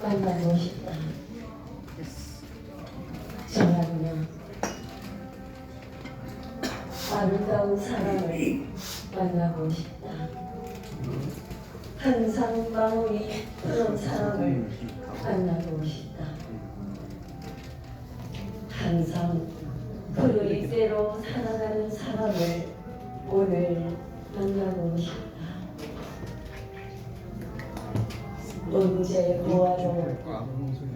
만나고 싶다. 정하구나. 아름다운 사람을 만나고 싶다. 항상 마음이 그런 사람을 만나고 싶다. 항상 그 일대로 살아가는 사람을 오늘 만나고 싶다. 언제 보아도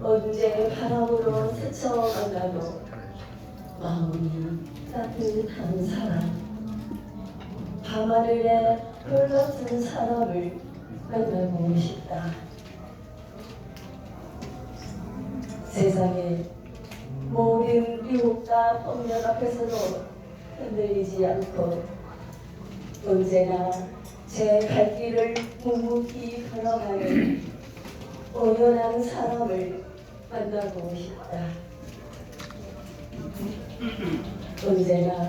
언제 바람으로 스쳐 만나도 마음이 따뜻한 사람. 밤하늘에 별 같은 사람을 만나고 싶다. 세상에 모든 유혹과 폭력 앞에서도 흔들리지 않고 언제나 제 갈 길을 묵묵히 걸어가는 오연한 사람을 만나고 싶다. 언제나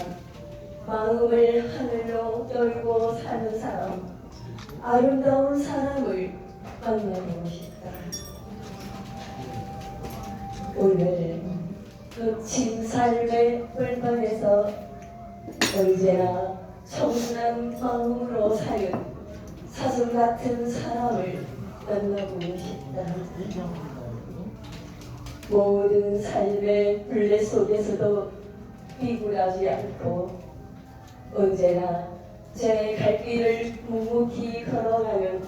마음을 하늘로 열고 사는 사람, 아름다운 사람을 만나고 싶다. 오늘 거친 삶의 불만에서 언제나 청순한 마음으로 사는 사슴 같은 사람을 만나고 싶다. 모든 삶의 불레 속에서도 비굴하지 않고 언제나 제 갈 길을 묵묵히 걸어가는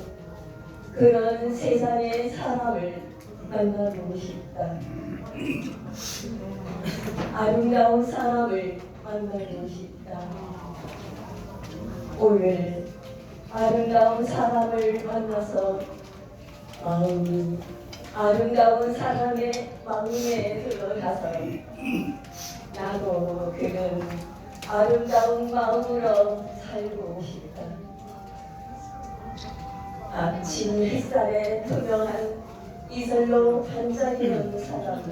그런 세상의 사람을 만나고 싶다. 아름다운 사람을 만나고 싶다. 오늘 아름다운 사람을 만나서 마음이 아름다운 사람의 마음에 들어가서 나도 그는 아름다운 마음으로 살고 싶다. 아침 햇살에 투명한 이슬로 반짝이는 사람은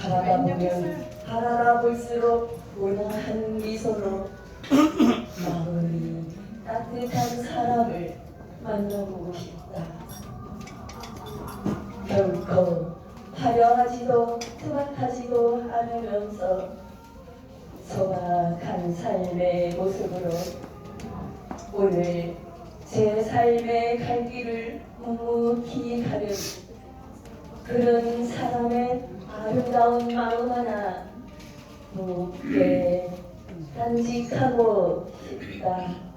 바라다 보면 바라다 볼수록 온화한 미소로 마음이 따뜻한 사람을 만나보고 싶다. 결코 화려하지도 투박하지도 않으면서 소박한 삶의 모습으로 오늘 제 삶의 갈 길을 묵묵히 가는 그런 사람의 아름다운 마음 하나 묵게 간직하고 싶다.